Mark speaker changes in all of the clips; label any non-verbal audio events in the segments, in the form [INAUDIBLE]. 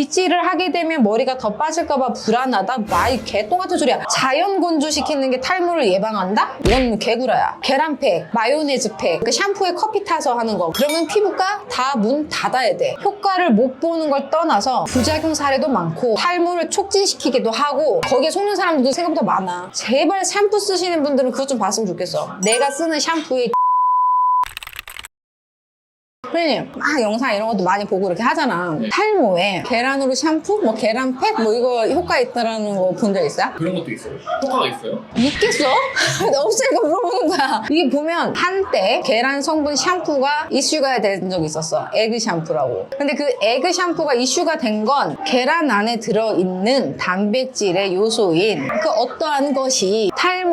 Speaker 1: 빗질을 하게 되면 머리가 더 빠질까봐 불안하다? 마이 개똥 같은 소리야. 자연 건조시키는 게 탈모를 예방한다? 이건 개구라야. 계란팩, 마요네즈팩, 그 샴푸에 커피 타서 하는 거. 그러면 피부과 다 문 닫아야 돼. 효과를 못 보는 걸 떠나서 부작용 사례도 많고 탈모를 촉진시키기도 하고 거기에 속는 사람들도 생각보다 많아. 제발 샴푸 쓰시는 분들은 그것 좀 봤으면 좋겠어. 내가 쓰는 샴푸에 선생님, 막 영상 이런 것도 많이 보고 이렇게 하잖아. 탈모에 계란으로 샴푸, 뭐 계란팩, 뭐 이거 효과 있다라는 거 본 적 있어요?
Speaker 2: 그런 것도 있어요. 효과가 있어요?
Speaker 1: 있겠어? [LAUGHS] 없으니까 물어보는 거야. 이게 보면 한때 계란 성분 샴푸가 이슈가 된 적이 있었어. 에그 샴푸라고. 근데 그 에그 샴푸가 이슈가 된 건 계란 안에 들어있는 단백질의 요소인 그 어떠한 것이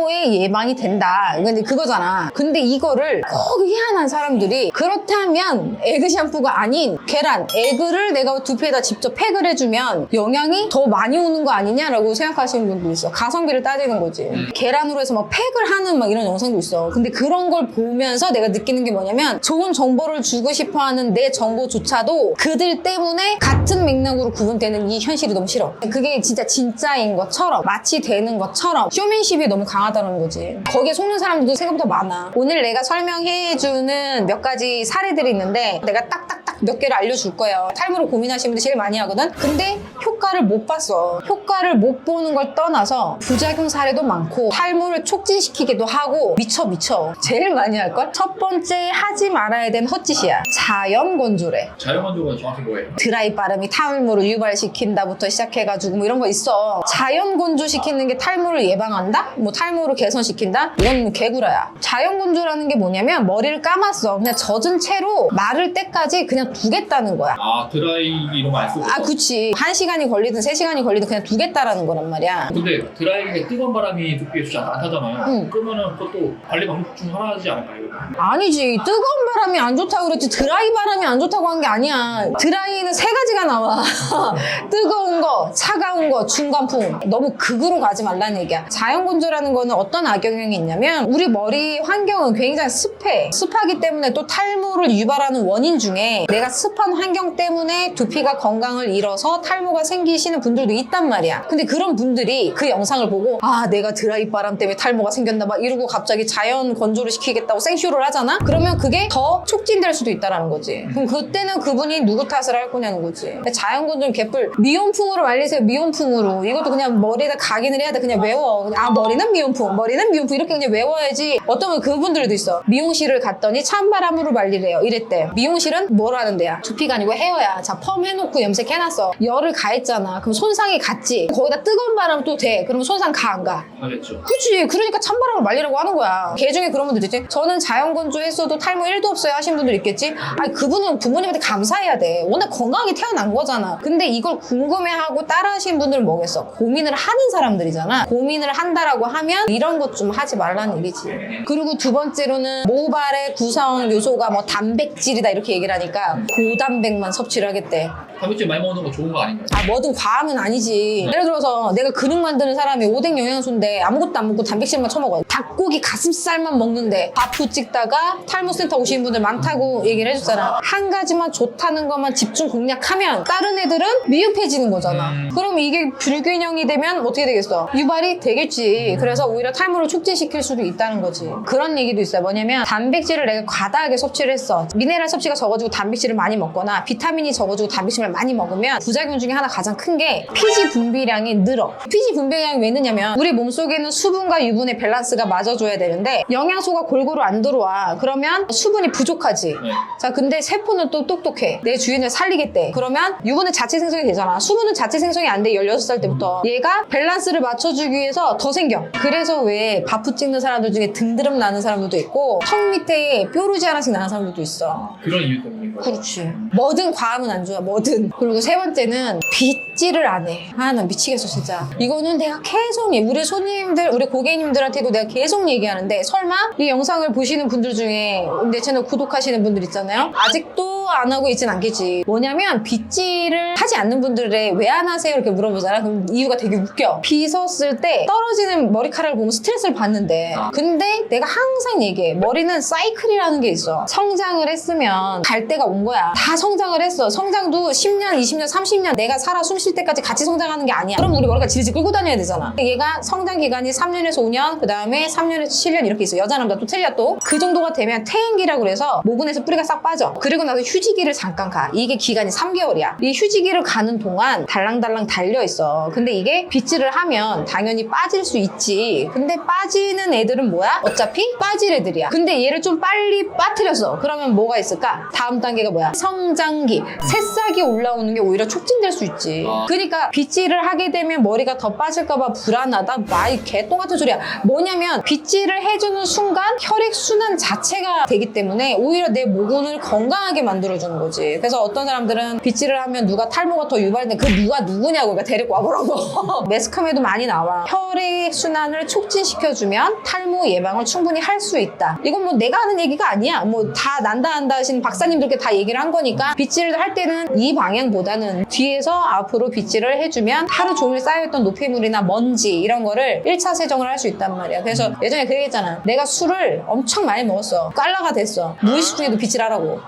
Speaker 1: 탈모의 예방이 된다. 근데 그거잖아. 근데 이거를 꼭 희한한 사람들이 그렇다면 에그 샴푸가 아닌 계란, 에그를 내가 두피에다 직접 팩을 해주면 영향이 더 많이 오는 거 아니냐라고 생각하시는 분도 있어. 가성비를 따지는 거지. 계란으로 해서 막 팩을 하는 막 이런 영상도 있어. 근데 그런 걸 보면서 내가 느끼는 게 뭐냐면 좋은 정보를 주고 싶어 하는 내 정보조차도 그들 때문에 같은 맥락으로 구분되는 이 현실이 너무 싫어. 그게 진짜 진짜인 것처럼 마치 되는 것처럼 쇼맨십이 너무 강 하다는 거지. 거기에 속는 사람들도 생각보다 많아. 오늘 내가 설명해주는 몇 가지 사례들이 있는데 내가 딱딱딱 몇 개를 알려줄 거예요. 탈모로 고민하시는 분들 제일 많이 하거든. 근데 효과를 못 봤어. 효과를 못 보는 걸 떠나서 부작용 사례도 많고 탈모를 촉진시키기도 하고 미쳐 미쳐. 제일 많이 할 걸. 첫 번째 하지 말아야 되는 헛짓이야. 자연 건조래.
Speaker 2: 자연 건조가 정확히 뭐예요?
Speaker 1: 드라이 빠름이 탈모를 유발시킨다부터 시작해가지고 뭐 이런 거 있어. 자연 건조시키는 게 탈모를 예방한다? 뭐 탈모를 개선시킨다? 이건 뭐 개구라야. 자연 건조라는 게 뭐냐면 머리를 감았어. 그냥 젖은 채로 마를 때까지 그냥 두겠다는 거야.
Speaker 2: 아 드라이 이런 거 안 쓰고
Speaker 1: 아, 그치. 한 시간이 걸리든 세 시간이 걸리든 그냥 두겠다라는 거란 말이야.
Speaker 2: 근데 드라이기에 뜨거운 바람이 두피에 좋지 않, 않다잖아요
Speaker 1: 응.
Speaker 2: 그러면은 그것도 관리 방법 중 하나지 않을까요?
Speaker 1: 아니지. 뜨거운 바람이 안 좋다고 그랬지. 드라이 바람이 안 좋다고 한 게 아니야. 드라이는 세 가지가 나와. [LAUGHS] 뜨거운 거, 차가운 거, 중간풍. 너무 극으로 가지 말라는 얘기야. 자연 건조라는 거는 어떤 악영향이 있냐면 우리 머리 환경은 굉장히 습해. 습하기 때문에 또 탈모를 유발하는 원인 중에 내가 습한 환경 때문에 두피가 건강을 잃어서 탈모가 생기시는 분들도 있단 말이야. 근데 그런 분들이 그 영상을 보고 아 내가 드라이 바람 때문에 탈모가 생겼나 봐 이러고 갑자기 자연 건조를 시키겠다고 생쇼를 하잖아? 그러면 그게 더 촉진될 수도 있다라는 거지. 그럼 그때는 그분이 누구 탓을 할 거냐는 거지. 자연 건조는 개뿔 미온풍으로 말리세요. 미온풍으로. 이것도 그냥 머리에다 각인을 해야 돼. 그냥 외워. 아 머리는 미온풍, 머리는 미온풍 이렇게 그냥 외워야지. 어떤 분 그분들도 있어. 미용실을 갔더니 찬바람으로 말리래요. 이랬대. 미용실은 뭘 하는 데야? 두피가 아니고 헤어야. 자 펌 해놓고 염색해놨어. 열을 가했잖아. 그럼 손상이 갔지. 거기다 뜨거운 바람 또 돼. 그러면 손상 가 안 가?
Speaker 2: 하겠죠
Speaker 1: 그치. 그러니까 찬바람을 말리라고 하는 거야. 개 중에 그런 분들 있지. 저는 자연 건조 했어도 탈모 1도 없어요 하신 분들 있겠지. 아니 그분은 부모님한테 감사해야 돼. 워낙 건강하게 태어난 거잖아. 근데 이걸 궁금해하고 따라하신 분들은 뭐겠어? 고민을 하는 사람들이잖아. 고민을 한다라고 하면 이런 것 좀 하지 말라는 얘기지. 그리고 두 번째로는 모발의 구성 요소가 뭐 단백질이다 이렇게 얘기를 하니까 고단백만 섭취를 하겠대.
Speaker 2: 단백질 많이 먹는 거 좋은 거 아닌가요?
Speaker 1: 아 뭐든 과하면 아니지 예를 들어서 내가 근육 만드는 사람이 오뎅 영양소인데 아무것도 안 먹고 단백질만 처먹어 닭고기 가슴살만 먹는데 바프 찍다가 탈모센터 오시는 분들 많다고 얘기를 해줬잖아. 한 가지만 좋다는 것만 집중 공략하면 다른 애들은 미흡해지는 거잖아.
Speaker 2: 음.
Speaker 1: 그럼 이게 불균형이 되면 어떻게 되겠어? 유발이 되겠지. 그래서 오히려 탈모를 촉진시킬 수도 있다는 거지. 그런 얘기도 있어요. 뭐냐면 단백질을 내가 과다하게 섭취를 했어. 미네랄 섭취가 적어지고 단백질을 많이 먹거나 비타민이 적어지고 단백질을 많이 먹으면 부작용 중에 하나 가장 큰 게 피지 분비량이 늘어. 피지 분비량이 왜 느냐면 우리 몸속에는 수분과 유분의 밸런스가 맞아줘야 되는데 영양소가 골고루 안 들어와. 그러면 수분이 부족하지.
Speaker 2: 네.
Speaker 1: 자, 근데 세포는 또 똑똑해. 내 주인을 살리겠대. 그러면 유분은 자체 생성이 되잖아. 수분은 자체 생성이 안 돼. 16살 때부터. 얘가 밸런스를 맞춰주기 위해서 더 생겨. 그래서 왜 바프 찍는 사람들 중에 등드름 나는 사람들도 있고 턱 밑에 뾰루지 하나씩 나는 사람들도 있어.
Speaker 2: 그런 이유 때문인 거예요
Speaker 1: 그렇지. 뭐든 과하면 안 좋아, 뭐든. 그리고 세 번째는 빗질을 안 해. 아, 나 미치겠어, 진짜. 이거는 내가 계속, 얘- 우리 손님들, 우리 고객님들한테도 내가 계속 얘기하는데, 설마 이 영상을 보시는 분들 중에 내 채널 구독하시는 분들 있잖아요? 아직도 안 하고 있진 않겠지. 뭐냐면 빗질을 하지 않는 분들의 왜 안 하세요? 이렇게 물어보잖아. 그럼 이유가 되게 웃겨. 빗었을 때 떨어지는 머리카락을 보면 스트레스를 받는데. 근데 내가 항상 얘기해. 머리는 사이클이라는 게 있어. 성장을 했으면 갈 때가 온 거야. 다 성장을 했어. 성장도 10년, 20년, 30년 내가 살아 숨 쉴 때까지 같이 성장하는 게 아니야. 그럼 우리 머리가 질질 끌고 다녀야 되잖아. 얘가 성장 기간이 3년에서 5년, 그 다음에 3년에서 7년 이렇게 있어. 여자, 남자 또 틀려 또. 그 정도가 되면 퇴행기라고 그래서 모근에서 뿌리가 싹 빠져. 그리고 나서 휴 지기를 잠깐 가. 이게 기간이 3개월이야. 이 휴지기를 가는 동안 달랑달랑 달려 있어. 근데 이게 빗질을 하면 당연히 빠질 수 있지. 근데 빠지는 애들은 뭐야? 어차피 빠질 애들이야. 근데 얘를 좀 빨리 빠뜨렸어. 그러면 뭐가 있을까? 다음 단계가 뭐야? 성장기. 새싹이 올라오는 게 오히려 촉진될 수 있지.
Speaker 2: 아.
Speaker 1: 그러니까 빗질을 하게 되면 머리가 더 빠질까봐 불안하다. 마이 개똥 같은 소리야. 뭐냐면 빗질을 해주는 순간 혈액 순환 자체가 되기 때문에 오히려 내 모근을 건강하게 만들어 주는 거지. 그래서 어떤 사람들은 빗질을 하면 누가 탈모가 더 유발돼. 그 누가 누구냐고 그러니까 데리고 와보라고. [LAUGHS] 매스컴에도 많이 나와. 혈액 순환을 촉진시켜주면 탈모 예방을 충분히 할 수 있다. 이건 뭐 내가 하는 얘기가 아니야. 뭐 다 난다 한다 하신 박사님들께 다 얘기를 한 거니까 빗질을 할 때는 이 방향보다는 뒤에서 앞으로 빗질을 해주면 하루 종일 쌓여있던 노폐물이나 먼지 이런 거를 1차 세정을 할 수 있단 말이야. 그래서 예전에 그 얘기 했잖아. 내가 술을 엄청 많이 먹었어. 깔라가 됐어. 무의식 중에도 빗질하라고.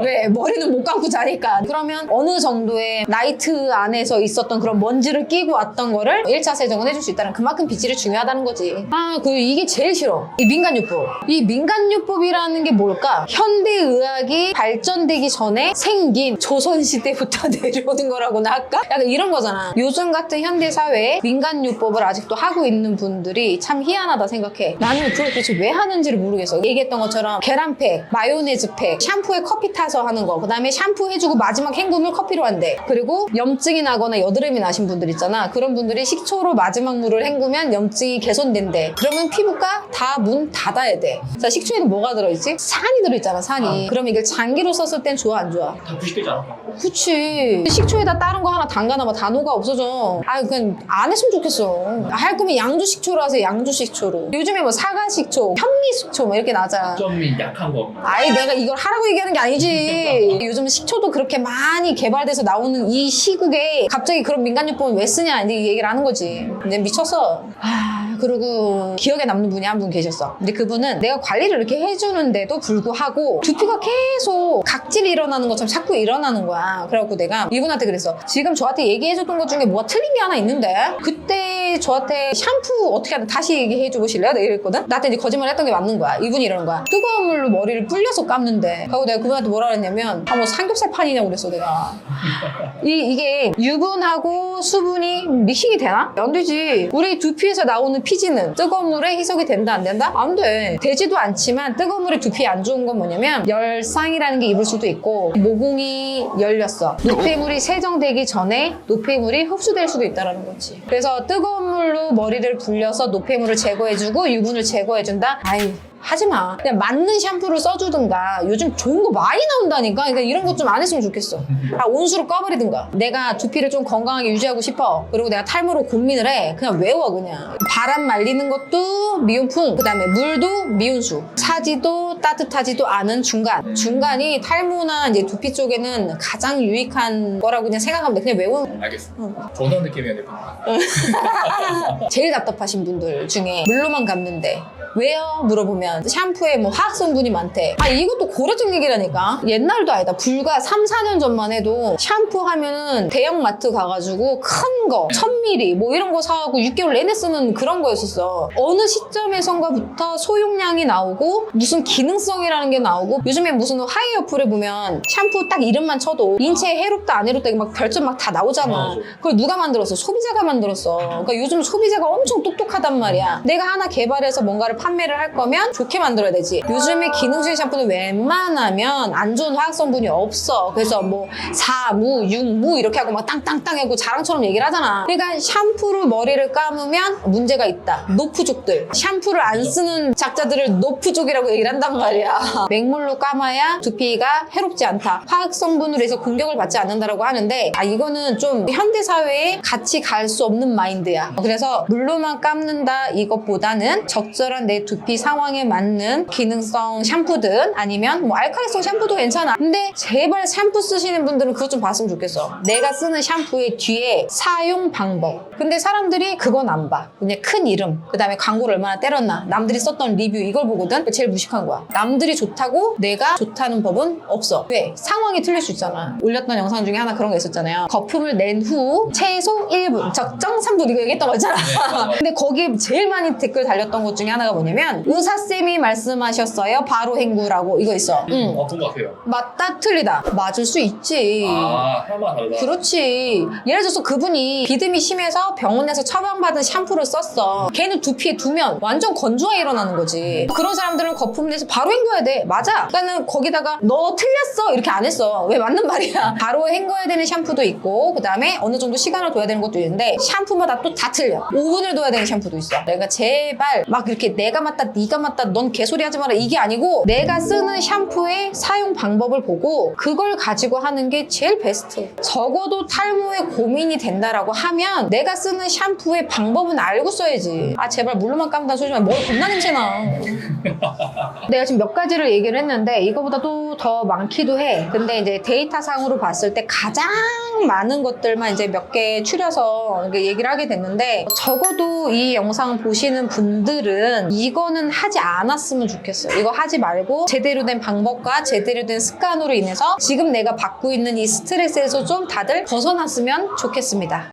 Speaker 1: 왜? 머리는 못 감고 자니까. 그러면 어느 정도의 나이트 안에서 있었던 그런 먼지를 끼고 왔던 거를 1차 세정은 해줄 수 있다는 그만큼 빗질이 중요하다는 거지. 아, 그리고 이게 제일 싫어. 이 민간요법. 이 민간요법이라는 게 뭘까? 현대의학이 발전되기 전에 생긴 조선시대부터 [LAUGHS] 내려오는 거라고나 할까? 약간 이런 거잖아. 요즘 같은 현대사회에 민간요법을 아직도 하고 있는 분들이 참 희한하다 생각해. 나는 그걸 도대체 왜 하는지를 모르겠어. 얘기했던 것처럼 계란팩, 마요네즈팩, 샴푸에 커피 타서 하는 거, 그 다음에 샴푸 해주고 마지막 헹굼을 커피로 한대. 그리고 염증이 나거나 여드름이 나신 분들 있잖아. 그런 분들이 식초로 마지막 물을 헹구면 염증이 개선된대. 그러면 피부과 다 문 닫아야 돼. 자, 식초에는 뭐가 들어있지? 산이 들어있잖아, 산이. 그럼 이걸 장기로 썼을 땐 좋아, 안 좋아?
Speaker 2: 다 않을까?
Speaker 1: 그치. 식초에다 다른 거 하나 담가놔봐. 단호가 없어져. 아, 그냥 안 했으면 좋겠어. 할 거면 양주 식초로 하세요. 양주 식초로. 요즘에 뭐 사과 식초, 현미 식초 뭐 이렇게 나잖아.
Speaker 2: 점이 약한 거.
Speaker 1: 아이 내가 이걸 하라고 얘기하는 게 아니지. 요즘 식초도 그렇게 많이 개발돼서 나오는 이 시국에 갑자기 그런 민간요법은 왜 쓰냐 이 얘기를 하는 거지. 근데 미쳤어. 아 그리고 기억에 남는 분이 한 분 계셨어. 근데 그분은 내가 관리를 이렇게 해주는데도 불구하고 두피가 계속 각질이 일어나는 것처럼 자꾸 일어나는 거야. 그래갖고 내가 이분한테 그랬어. 지금 저한테 얘기해줬던 것 중에 뭐가 틀린 게 하나 있는데 그때 저한테 샴푸 어떻게 하나 다시 얘기해줘 보실래요? 내가 이랬거든. 나한테 이제 거짓말 했던 게 맞는 거야. 이분이 이러는 거야. 뜨거운 물로 머리를 불려서 감는데. 하고 내가 그분한테 뭐라 그랬냐면 아 뭐 삼겹살 판이냐고 그랬어 내가. 이, 이게 유분하고 수분이 믹싱이 되나? 안 되지. 우리 두피에서 나오는 피지는 뜨거운 물에 희석이 된다 안 된다? 안 돼. 되지도 않지만 뜨거운 물에 두피에 안 좋은 건 뭐냐면 열상이라는 게 입을 수도 있고 모공이 열렸어. 노폐물이 세정되기 전에 노폐물이 흡수될 수도 있다는 거지. 그래서 뜨거운 물로 머리를 불려서 노폐물을 제거해주고 유분을 제거해준다? 아이 하지 마. 그냥 맞는 샴푸를 써주든가. 요즘 좋은 거 많이 나온다니까. 그러니까 이런 것 좀 안 했으면 좋겠어. 아, 온수로 꺼버리든가. 내가 두피를 좀 건강하게 유지하고 싶어. 그리고 내가 탈모로 고민을 해. 그냥 외워, 그냥. 바람 말리는 것도 미온풍. 그 다음에 물도 미온수. 차지도 따뜻하지도 않은 중간. 중간이 탈모나 이제 두피 쪽에는 가장 유익한 거라고 그냥 생각하면 돼. 그냥 외워.
Speaker 2: 알겠어. 어떤 느낌이야, 내 방.
Speaker 1: 제일 답답하신 분들 중에 물로만 감는데 왜요? 물어보면 샴푸에 뭐 화학 성분이 많대. 아 이것도 고려적 얘기라니까. 옛날도 아니다. 불과 3, 4년 전만 해도 샴푸 하면은 대형 마트 가가지고 큰 거, 1000ml 뭐 이런 거 사고 6개월 내내 쓰는 그런 거였었어. 어느 시점에선가부터 소용량이 나오고 무슨 기능성이라는 게 나오고 요즘에 무슨 하이 어플에 보면 샴푸 딱 이름만 쳐도 인체에 해롭다 안 해롭다 막 별점 막 다 나오잖아. 그걸 누가 만들었어? 소비자가 만들었어. 그러니까 요즘 소비자가 엄청 똑똑하단 말이야. 내가 하나 개발해서 뭔가를 판매를 할 거면 좋게 만들어야 되지. 요즘에 기능적인 샴푸는 웬만하면 안 좋은 화학 성분이 없어. 그래서 뭐 사무, 육무 이렇게 하고 막 땅땅땅 하고 자랑처럼 얘기를 하잖아. 그러니까 샴푸로 머리를 감으면 문제가 있다. 노프족들. 샴푸를 안 쓰는 작자들을 노프족이라고 얘기를 한단 말이야. [LAUGHS] 맹물로 감아야 두피가 해롭지 않다. 화학 성분으로 해서 공격을 받지 않는다라고 하는데 아 이거는 좀 현대 사회에 같이 갈 수 없는 마인드야. 그래서 물로만 감는다 이것보다는 적절한 내 두피 상황에 맞는 기능성 샴푸든 아니면 뭐 알칼리성 샴푸도 괜찮아. 근데 제발 샴푸 쓰시는 분들은 그것 좀 봤으면 좋겠어. 내가 쓰는 샴푸의 뒤에 사용 방법. 근데 사람들이 그건 안 봐. 그냥 큰 이름, 그 다음에 광고를 얼마나 때렸나, 남들이 썼던 리뷰 이걸 보거든. 제일 무식한 거야. 남들이 좋다고 내가 좋다는 법은 없어. 왜? 상황이 틀릴 수 있잖아. 올렸던 영상 중에 하나 그런 거 있었잖아요. 거품을 낸 후 최소 1분, 적정 3분 이거 얘기했던 거 있잖아.
Speaker 2: 맞아요. [LAUGHS]
Speaker 1: 근데 거기에 제일 많이 댓글 달렸던 것 중에 하나가 뭐냐면 의사쌤이 말씀하셨어요. 바로 헹구라고 이거 있어. 응.
Speaker 2: 어떤 것 같아요?
Speaker 1: 맞다 틀리다. 맞을 수 있지.
Speaker 2: 아, 사람마다 다르다.
Speaker 1: 그렇지. 예를 들어서 그분이 비듬이 심해서 병원에서 처방받은 샴푸를 썼어. 걔는 두피에 두면 완전 건조가 일어나는 거지. 그런 사람들은 거품 내서 바로 헹궈야 돼. 맞아. 그러니까는 거기다가 너 틀렸어 이렇게 안 했어. 왜 맞는 말이야. 바로 헹궈야 되는 샴푸도 있고 그 다음에 어느 정도 시간을 둬야 되는 것도 있는데 샴푸마다 또 다 틀려. 5분을 둬야 되는 샴푸도 있어. 내가 제발 막 이렇게 내가 맞다 네가 맞다 넌 개소리 하지 마라 이게 아니고 내가 쓰는 샴푸의 사용 방법을 보고 그걸 가지고 하는 게 제일 베스트. 적어도 탈모에 고민이 된다라고 하면 내가 쓰는 샴푸의 방법은 알고 써야지. 아 제발 물로만 감다 소리만 머리 겁나 냄새나. [LAUGHS] 내가 지금 몇 가지를 얘기를 했는데 이거보다도 더 많기도 해. 근데 이제 데이터상으로 봤을 때 가장 많은 것들만 이제 몇 개 추려서 얘기를 하게 됐는데 적어도 이 영상 보시는 분들은 이거는 하지 않았으면 좋겠어요. 이거 하지 말고 제대로 된 방법과 제대로 된 습관으로 인해서 지금 내가 받고 있는 이 스트레스에서 좀 다들 벗어났으면 좋겠습니다.